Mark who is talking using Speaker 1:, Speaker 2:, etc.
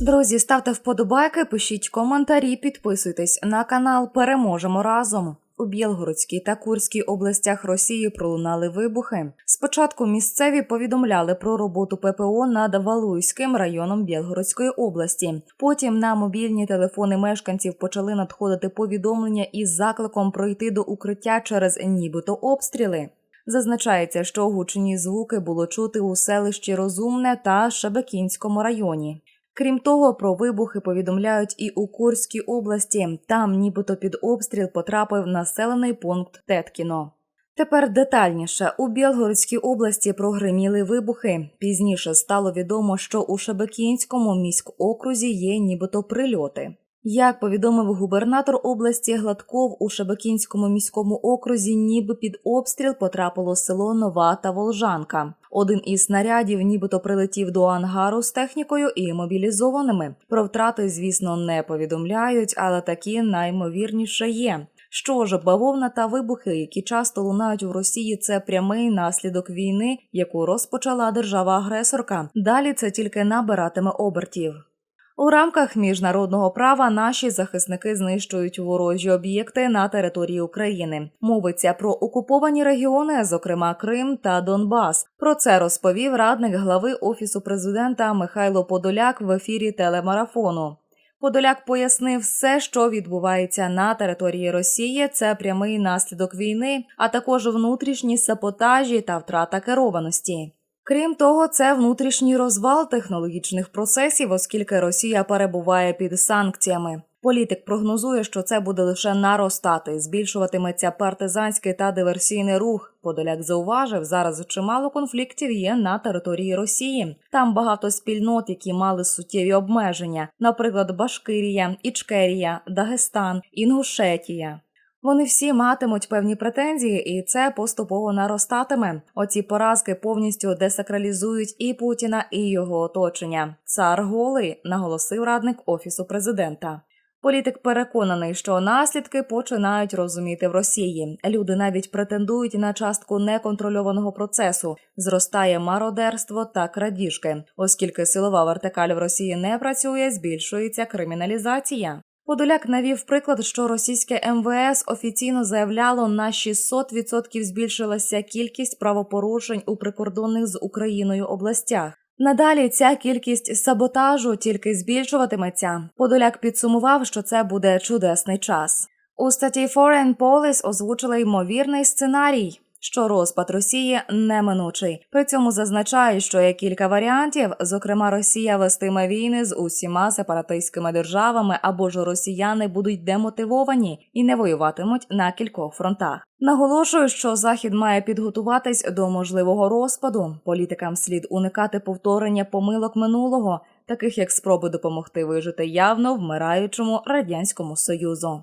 Speaker 1: Друзі, ставте вподобайки, пишіть коментарі, підписуйтесь на канал. Переможемо разом. У Білгородській та Курській областях Росії пролунали вибухи. Спочатку місцеві повідомляли про роботу ППО над Валуйським районом Білгородської області. Потім на мобільні телефони мешканців почали надходити повідомлення із закликом пройти до укриття через нібито обстріли. Зазначається, що гучні звуки було чути у селищі Розумне та Шебекінському районі. Крім того, про вибухи повідомляють і у Курській області. Там, нібито під обстріл, потрапив населений пункт Теткіно. Тепер детальніше у Білгородській області прогриміли вибухи. Пізніше стало відомо, що у Шебекінському міськокрузі є нібито прильоти. Як повідомив губернатор області Гладков, у Шебекінському міському окрузі, ніби під обстріл потрапило село Нова та Волжанка. Один із снарядів нібито прилетів до ангару з технікою і мобілізованими. Про втрати, звісно, не повідомляють, але такі наймовірніше є. Що ж, бавовна та вибухи, які часто лунають у Росії, це прямий наслідок війни, яку розпочала держава-агресорка. Далі це тільки набиратиме обертів. У рамках міжнародного права наші захисники знищують ворожі об'єкти на території України. Мовиться про окуповані регіони, зокрема Крим та Донбас. Про це розповів радник глави офісу президента Михайло Подоляк в ефірі телемарафону. Подоляк пояснив, все, що відбувається на території Росії, це прямий наслідок війни, а також внутрішні саботажі та втрата керованості. Крім того, це внутрішній розвал технологічних процесів, оскільки Росія перебуває під санкціями. Політик прогнозує, що це буде лише наростати, збільшуватиметься партизанський та диверсійний рух. Подоляк зауважив, зараз чимало конфліктів є на території Росії. Там багато спільнот, які мали суттєві обмеження, наприклад, Башкирія, Ічкерія, Дагестан, Інгушетія. Вони всі матимуть певні претензії, і це поступово наростатиме. Оці поразки повністю десакралізують і Путіна, і його оточення. Цар голий, наголосив радник офісу президента. Політик переконаний, що наслідки починають розуміти в Росії. Люди навіть претендують на частку неконтрольованого процесу. Зростає мародерство та крадіжки, оскільки силова вертикаль в Росії не працює, збільшується криміналізація. Подоляк навів приклад, що російське МВС офіційно заявляло, на 600% збільшилася кількість правопорушень у прикордонних з Україною областях. Надалі ця кількість саботажу тільки збільшуватиметься. Подоляк підсумував, що це буде чудесний час. У статті Foreign Policy озвучили ймовірний сценарій. Що розпад Росії неминучий. При цьому зазначають, що є кілька варіантів. Зокрема, Росія вестиме війни з усіма сепаратистськими державами, або ж росіяни будуть демотивовані і не воюватимуть на кількох фронтах. Наголошую, що захід має підготуватись до можливого розпаду. Політикам слід уникати повторення помилок минулого, таких як спроби допомогти вижити явно вмираючому радянському союзу.